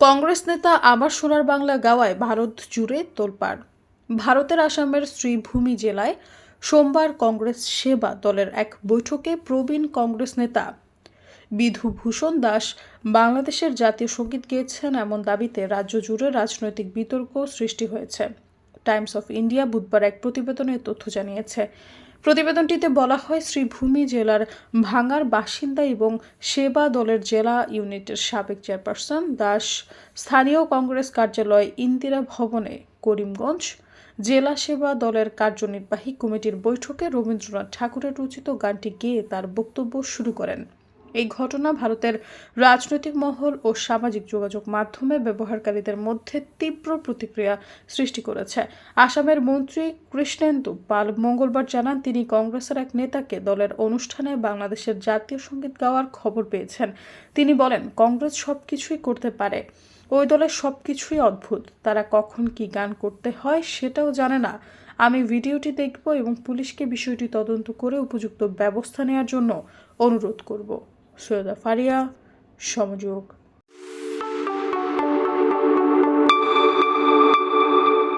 কংগ্রেস নেতা আবার সোনার বাংলা গাওয়ায় ভারত জুড়ে তোলপাড়। ভারতের আসামের শ্রীভূমি জেলায় সোমবার কংগ্রেস সেবা দলের এক বৈঠকে প্রবীণ কংগ্রেস নেতা বিধুভূষণ দাস বাংলাদেশের জাতীয় সংগীত গেয়েছেন এমন দাবিতে রাজ্য জুড়ে রাজনৈতিক বিতর্ক সৃষ্টি হয়েছে। টাইমস অফ ইন্ডিয়া বুধবার এক প্রতিবেদনে তথ্য জানিয়েছে। প্রতিবেদনটিতে বলা হয়, শ্রীভূমি জেলার ভাঙার বাসিন্দা এবং সেবা দলের জেলা ইউনিটের সাবেক চেয়ারপারসন দাস, স্থানীয় কংগ্রেস কার্যালয় ইন্দিরা ভবনে করিমগঞ্জ জেলা সেবা দলের কার্যনির্বাহী কমিটির বৈঠকে রবীন্দ্রনাথ ঠাকুরের রচিত গানটি গেয়ে তার বক্তব্য শুরু করেন। এই ঘটনা ভারতের রাজনৈতিক মহল ও সামাজিক যোগাযোগ মাধ্যমে ব্যবহারকারীদের মধ্যে তীব্র প্রতিক্রিয়া সৃষ্টি করেছে। আসামের মন্ত্রী কৃষ্ণেন্দু পাল মঙ্গলবার জানান, তিনি কংগ্রেসের এক নেতাকে দলের অনুষ্ঠানে বাংলাদেশের জাতীয় সংগীত গাওয়ার খবর পেয়েছেন। তিনি বলেন, কংগ্রেস সবকিছুই করতে পারে। ওই দলের সবকিছুই অদ্ভুত। তারা কখন কি গান করতে হয় সেটাও জানে না। আমি ভিডিওটি দেখব এবং পুলিশকে বিষয়টি তদন্ত করে উপযুক্ত ব্যবস্থা নেওয়ার জন্য অনুরোধ করব। সৈয়দা ফারিয়া সমযোগ।